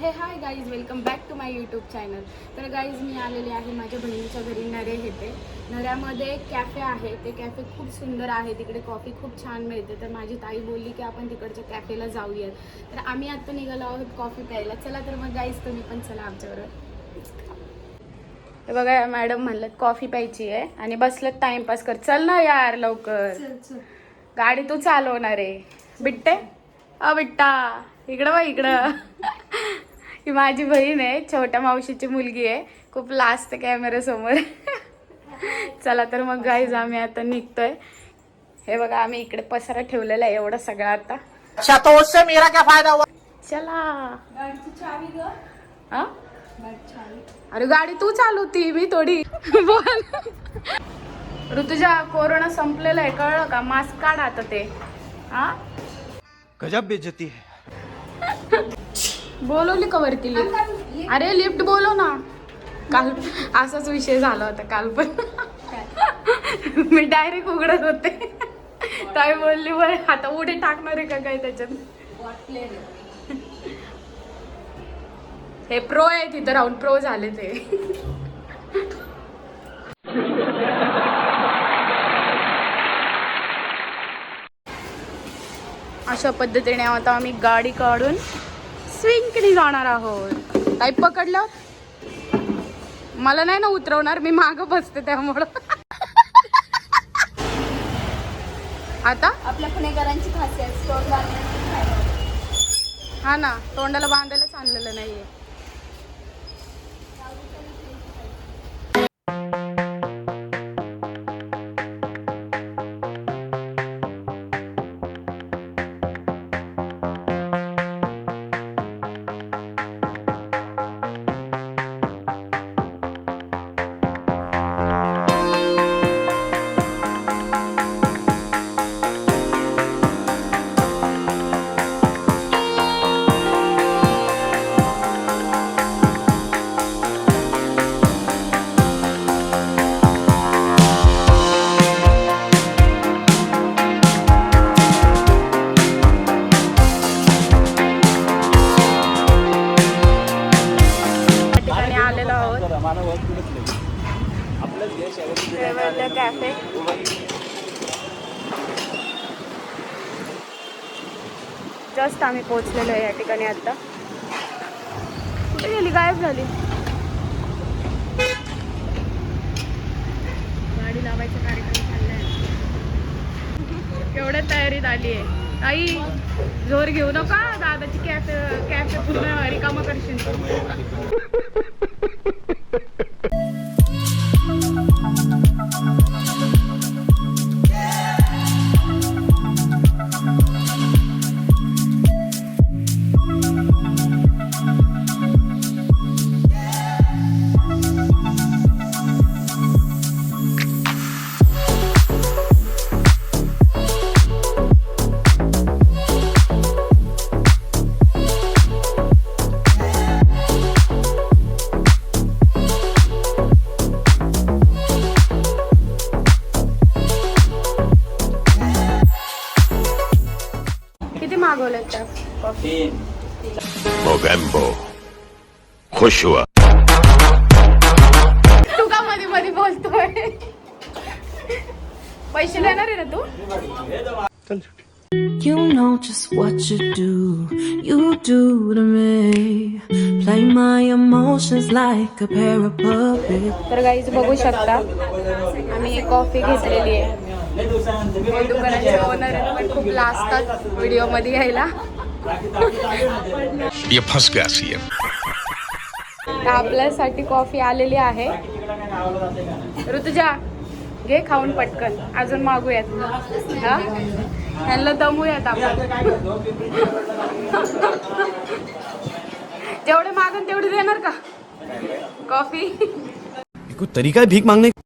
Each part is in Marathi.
Hey hi guys welcome back to my YouTube channel तर गाईज मी आलेले आहे माझ्या बहिणीच्या घरी नरे येते नऱ्यामध्ये एक कॅफे आहे. ते कॅफे खूप सुंदर आहे. तिकडे कॉफी खूप छान मिळते. तर माझी ताई बोलली की आपण तिकडच्या कॅफेला जाऊयात. तर आम्ही आता निघालो आहोत कॉफी प्यायला. चला तर मग गाईज तुम्ही पण चला आमच्याबरोबर. हे बघा मॅडम म्हणलं कॉफी प्यायची आहे. आणि बसलं टाइमपास कर. चल ना यार लवकर. गाडी तू चालवणार आहे. बिट्टे? अ बिट्टा. इकडं बघ इकडं. ही माझी बहीण आहे छोट्या मावशीची मुलगी आहे. खूप लास्ट कॅमेरा समोर. चला तर मग गाईज आम्ही आता निघतोय. हे बघा आम्ही इकडे पसारा ठेवलेला आहे एवढं सगळं आता. अच्छा तो उससे मेरा क्या फायदा हुआ? चला. हा? अरे गाडी तू चालवती मी थोडी. बोल. ऋतुजा कोरोना संपलेला आहे कळलं का? मास्क काढ आता ते. हा? गजब बेइज्जती है. बोलवली का वरती लिफ्ट अरे लिफ्ट बोलव ना. काल असाच विषय झाला होता काल पण. मी डायरेक्ट उघडत होते. ताई बोलली बरं आता उडी टाकणार आहे का काय त्याच्यात? हे प्रो आहे तिथं राहून प्रो झाले ते. अशा पद्धतीने आता आम्ही गाडी काढून स्विंकनी जाणार आहोत. काही पकडलं? मला नाही ना उतरवणार मी माग बसते त्यामुळं. आता? आपल्या पुणेकरांची खासियत. हा ना तोंडाला बांधायलाच आणलेलं नाहीये. जस्ट आम्ही पोहोचलेलो आहे या ठिकाणी आता. कुठे गेली? गायब झाली. गाडी लावायचा कार्यक्रम चाललाय एवढ्या तयारीत आली आहे. आई जोर घेऊ नका. दादाची कॅफे कॅफे पूर्ण रिकामा करशील. खुश हुआ तू का मध्ये मध्ये बोलतोय. पैसे देणार आहे ना तू? You know just what you do, you do to me. Play my emotions like a pair of puppets. तर गाईज बघू शकता आम्ही एक कॉफी घेतलेली आहे. दुकानाचे ओनर पण खूप लाजतात व्हिडिओमध्ये यायला. ये फंस गया सीएम. आपल्यासाठी कॉफी आलेली आहे. ऋतुजा घे खाऊन पटकन. अजून मागूयात. हा? ह्यांना दमूयात आपण. जेवढे मागून तेवढे देणार का? कॉफी? कोई तरीका है भीख मांगने का?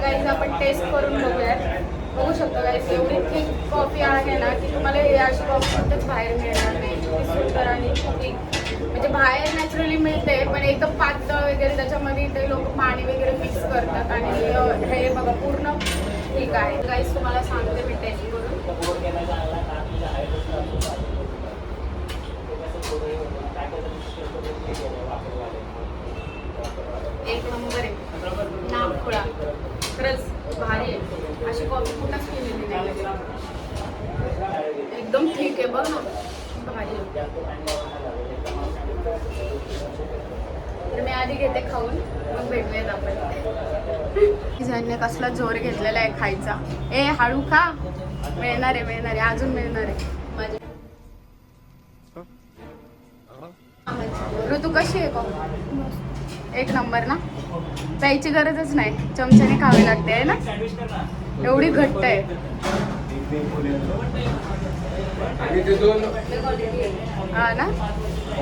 गाईज आपण टेस्ट करून बघूयात. बघू शकतो गाईज एवढी थिक कॉफी आहे ना की तुम्हाला अशी कॉफी कुठेच बाहेर मिळणार नाही. सुंदर आणि म्हणजे बाहेर नॅचरली मिळते पण एकदम पातळ वगैरे त्याच्यामध्ये ते लोक पाणी वगैरे मिक्स करतात आणि हे बघा पूर्ण ठीक आहे. काहीच तुम्हाला सांगते मी टेस्ट करून एक नंबर आहे नागपुळा खरंच भारी आहे अशी कॉफी कुठंच केलेली नाही एकदम ठीक आहे बघ ना भारी आहे. तर मी आधी घेते खाऊन मग भेटूयात आपण. कसला जोर घेतलेला आहे खायचा. ए हळू खा. मिळणार आहे मिळणार आहे. अजून मिळणार आहे. माझ्या ऋतू कशी आहे एक नंबर ना? प्यायची गरजच नाही. चमच्याने खावी लागते आहे ना? एवढी घट्ट आहे. हा ना?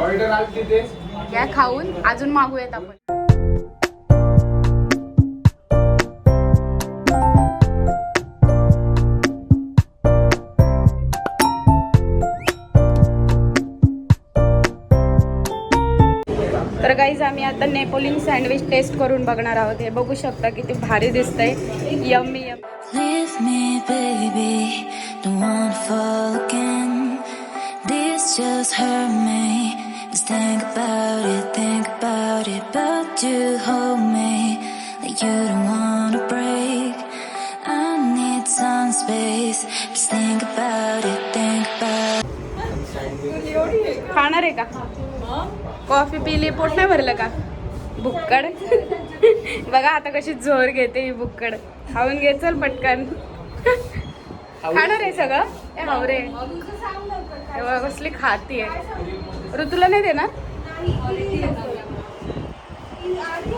ऑर्डर आली तिथे. या खाऊन अजून मागूयात आपण. आम्ही आता नेपोलियन सँडविच टेस्ट करून बघणार आहोत हे बघू शकता किती भारी दिसतंय yummy yum Leave me, baby. Don't wanna fall again. This just hurt me. Just think about it, think about it. But you hold me like you don't wanna break. I need some space. Just think about it, think about it. खाणार आहे का कॉफी पिली पोट नाही भरलं का? बुक्कड. बघा आता कशी जोर घेते ही बुक्कड. खाऊन घे चल पटकन. खाणार आहे सगळं? हावरे. कसली खाती आहे. ऋतूला नाही देणार?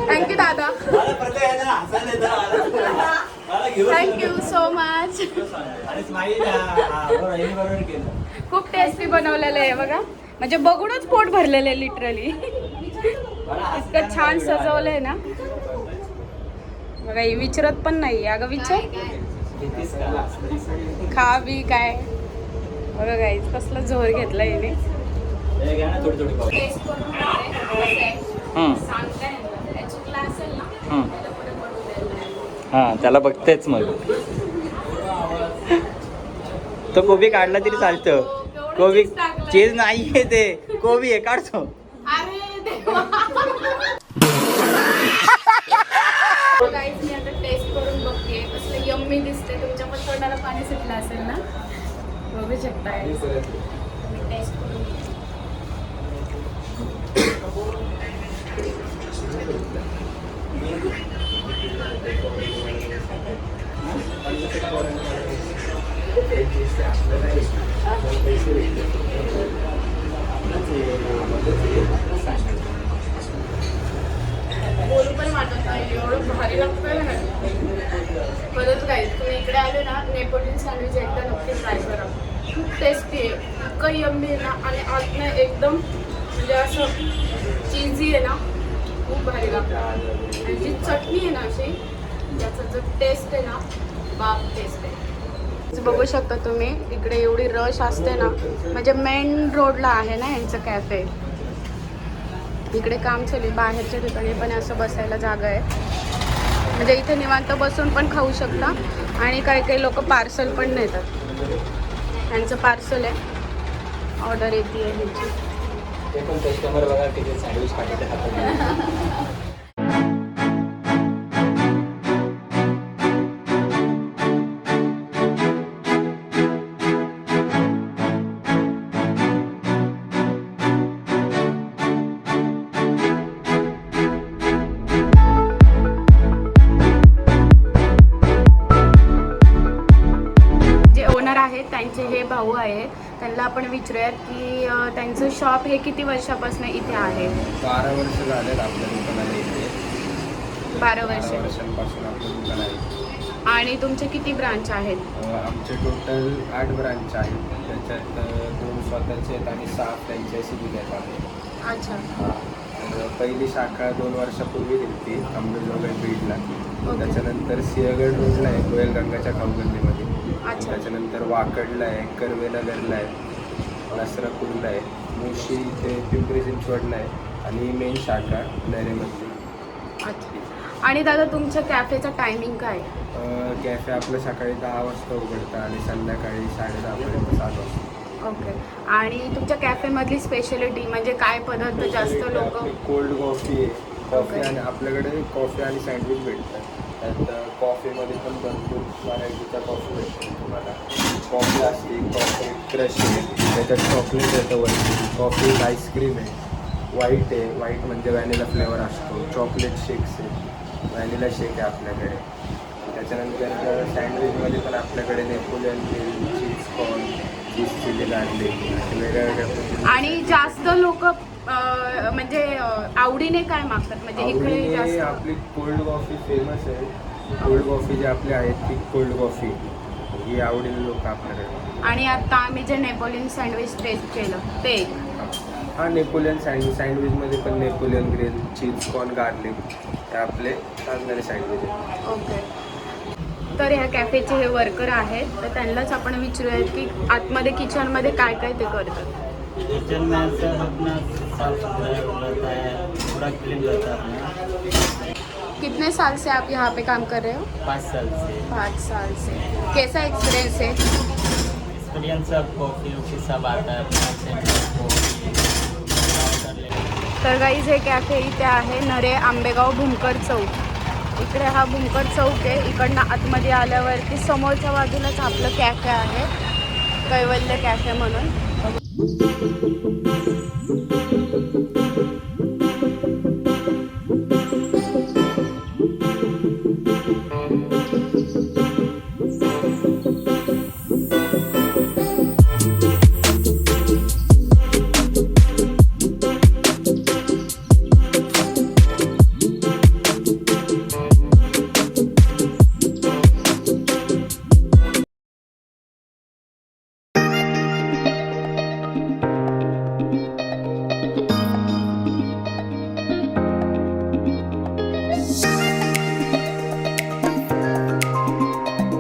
थँक्यू दादा. थँक्यू सो मच खूप टेस्टी बनवलेलं आहे बघा. म्हणजे बघूनच पोट भरलेलं आहे लिटरली इतकं छान सजवलंय ना. बघा विचारत पण नाही अगं विचार. खा बी काय. बघा गाईज कसलं जोर घेतला हिने. आहे. हा त्याला बघतेच मग. तो कोबी काढला तरी चालतं. कोबी. चीज नाहीये ते. कोबी आहे काढतो. गाईज मी आता टेस्ट करून बघते. कसलं यम्मी दिसते तुमच्या पण तोंडाला पाणी सुटलं असेल ना? बघू शकता मी टेस्ट करून जो टेस्ट आहे ना बाप टेस्ट आहे. बघू शकता तुम्ही इकडे एवढी रश असते ना. म्हणजे मेन रोडला आहे ना यांचं कॅफे इकडे काम चालू आहे बाहेरच्या ठिकाणी पण असं बसायला जागा आहे. म्हणजे इथे निवांत बसून पण खाऊ शकता आणि काही काही लोक पार्सल पण नेतात. त्यांचं पार्सल आहे. ऑर्डर येते आहे ह्याची. भाऊ आहेत त्यांना आपण विचारूयात की अं, त्यांचं शॉप हे किती वर्षापासून इथे आहे? बारा वर्ष झालेत आपल्या दुकानाला इथे. बारा वर्ष. वर्षांपासून आपलं दुकान आहे आणि तुमचे किती ब्रांच आहेत? अं, आमचे टोटल आठ ब्रांच आहेत. त्याच्यात अं, दोन स्वतःचे आहेत आणि सहा फ्रँचायसी दिल्या आहेत आम्ही. अच्छा. हा. तर पहिली शाखा दोन वर्षापूर्वी दिली ती अंबेजोगाई बीडला त्याच्यानंतर सिंहगड रोडला आहे कोयल गंगाच्या खाऊगल्लीमध्ये अच्छा त्याच्यानंतर वाकडला आहे कर्वेनगरला आहे नसरापूरला आहे मुळशी ते पिंपरी चिंचवडला आहे आणि मेन शाखा नरेमध्ये अच्छा. आणि दादा तुमच्या कॅफेचा टायमिंग काय? कॅफे आपलं सकाळी दहा वाजता उघडतं आणि संध्याकाळी साडे दहापर्यंत चालू असतं ओके. आणि तुमच्या कॅफेमधली स्पेशालिटी म्हणजे काय पदार्थ जास्त लोक? कोल्ड कॉफी आहे. Coffee Okay. आणि आपल्याकडे कॉफी आणि सँडविच भेटतात. त्यात कॉफीमध्ये uh, पण भरपूर व्हरायटीचा कॉफी भेटतो तुम्हाला. कॉफी असते कॉफी क्रश आहे. त्याच्यात चॉकलेट येतं वरती. कॉफी आईस्क्रीम आहे. व्हाईट आहे. व्हाईट म्हणजे व्हॅनिला फ्लेवर असतो. चॉकलेट शेक्स आहे. व्हॅनिला शेक आहे आपल्याकडे. त्याच्यानंतर सँडविचमध्ये पण आपल्याकडे Napoleon cheese corn cheese chilli garlic वेगळ्या वेगळ्या आणि जास्त लोक म्हणजे आवडीने काय मागतात? म्हणजे इकडे आवडीने जास्त आपली कोल्ड कॉफी फेमस आहे. कोल्ड कॉफी जी आपली आहे ती कोल्ड कॉफी. ही आवडीने लोक आपल्याकडे आणि आता आम्ही जे नेपोलियन सँडविच टेस्ट केलं ते. एक. हा नेपोलियन सँडविच सँडविचमध्ये पण Napoleon grill cheese corn garlic हे आपले लागणारे सँडविच आहे ओके तर ह्या कॅफेचे हे वर्कर आहेत. तर त्यांनाच आपण विचारूयात की आतमध्ये किचनमध्ये काय काय ते करतात. किचन में सर अपना है कितने साल से आप यहाँ पे काम कर रहे हो? पाँच साल से। पाँच साल से। कैसा एक्सपीरियंस है? एक्सपीरियंस सब कॉफ़ी वॉफ़ी सब आता है तर गाईज हे कॅफे इथे आहे नरे आंबेगाव भूमकर चौक. इकडे हा भूमकर चौक आहे इकडनं आतमध्ये आल्यावरती समोरच्या बाजूलाच आपलं कॅफे आहे. कैवल्य कॅफे म्हणून. Thank you.